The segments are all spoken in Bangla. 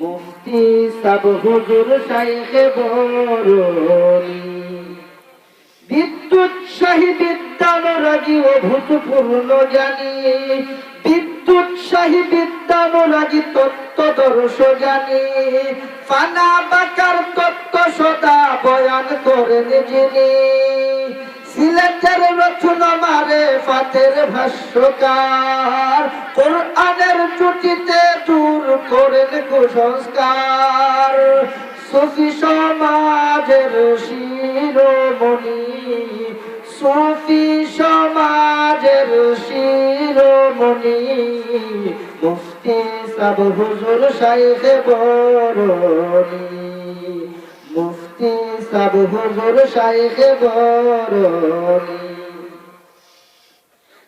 মুফতি সাব হুজুর শাইখে বরণী বিদ্যুৎ শাহী বিদ্যানুরাগী ও ভূতপূর্ণ জানি বিদ্যুৎ শাহী বিদ্যানুরাগী তত্ত্বদর্শ জানি ফানা বাকার তত্ত্ব সদা বয়ান করেন যিনি। সিলেটের রচনা মারে ফাতের ভাষ্যকার। কোরআনের জুটিতে দূর করেন কুসংস্কার। সুফি সমাজের শিরোমণি, সুফি সমাজের শিরোমণি। মুফতি সাব হুজুর শাইখে বরণী মুফতি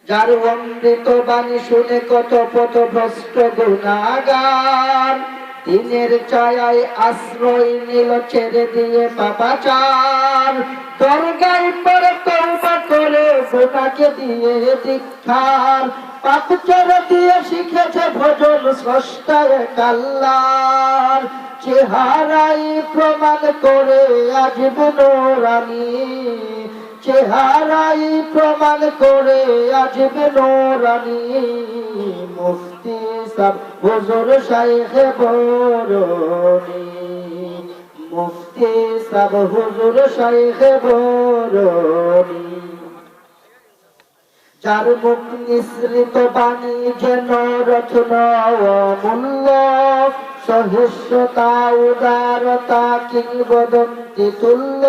যার অমৃত বাণী শুনে কত পথ ভ্রষ্ট গুণাগার, দিনের ছায়ায় আশ্রয় নিল ছেড়ে দিয়ে পাপাচার। দরগায় পরে তওবা করে গোটাকে দিয়ে দীক্ষার। পাপ দিয়ে শিখেছে ভজন স্রষ্টায় কাল্লার। চেহারাই প্রমাণ করে আজ রানী চেহারাই প্রমাণ করে আসবে নোরানি মুফতি সাব হুজুর শাইখে বরণী। মুফতি সাব হুজুর শাইখে বরণী। যার মুখ নিঃসৃত বাণী যেন রচনা অমূল্য। সহিষ্ণুতা, উদারতা, কিংবদন্তি, তুল্য।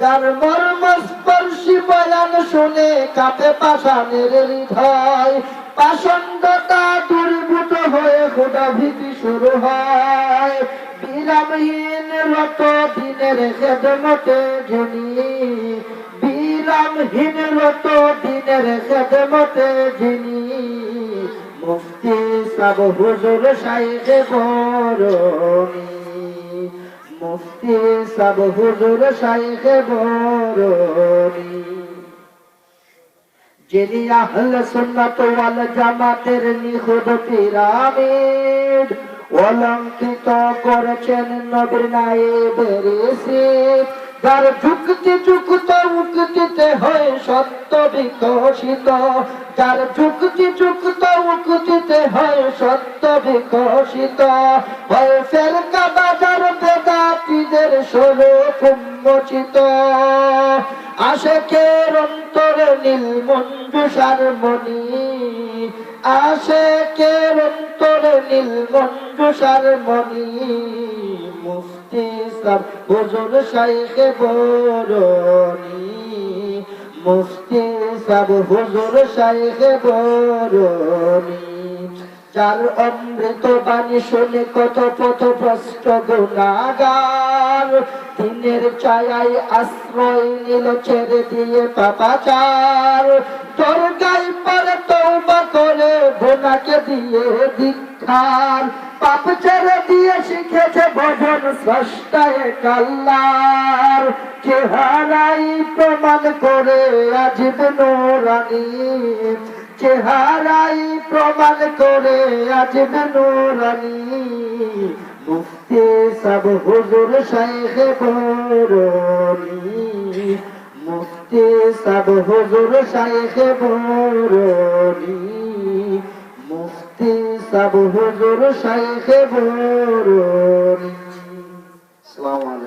যার মর্ম স্পর্শী বয়ান শুনে কাপে পাষাণের হৃদয়। পাষণ্ডতা দূরীভূত হয়ে খুদা ভীতি শুরু হয়। বিরামহীন রত দিনের খেদমতে যিনি বিরামহীন রত দিনের খেদমতে যিনি মুফতি সাব হুজুর শাইখে বরণী। মুফতি সাব হুজুর শাইখে বরণী। যিনি আহলে সুন্নাত ওয়াল জামাতের নিখুঁত পিরামিড অলঙ্কিত করেছেন নবীর নায়েবের যার যুক্তি যুক্ত উক্তিতে হয় সত্য বিকশিত, যার যুক্তি যুক্ত উক্তিতে হয় সত্য বিকশিত। হয় ফেরকা বাজার বেদাতিদের স্বরূপ উন্মোচিত। অন্তরে মণি। অন্তরে মণি। সাব হুজুর শাইখে বরণী। মুফতি সাব হুজুর শাইখে বরণী। যার অমৃত বাণী শুনে কত পথ ভ্রষ্ট গুণাগার। দিনের ছায়ায় আশ্রয় নিল ছেড়ে দিয়ে পাপাচার। পরে তৌবা গোনাকে দিয়ে দীক্ষার পাপ ছেড়ে দিয়ে শিখেছে ভজন স্রষ্টায় কাল্লার। চেহারাই প্রমাণ করে আজিব নোরানি। চেহারাই প্রমাণ করে আজিব নোরানি। মুফতি সব হুজুর শাইখে বরণী। মুফতি সব হুজুর বরণী। মুফতি সব হুজুর শাইখে বুরুন আসসালামু আলাইকুম।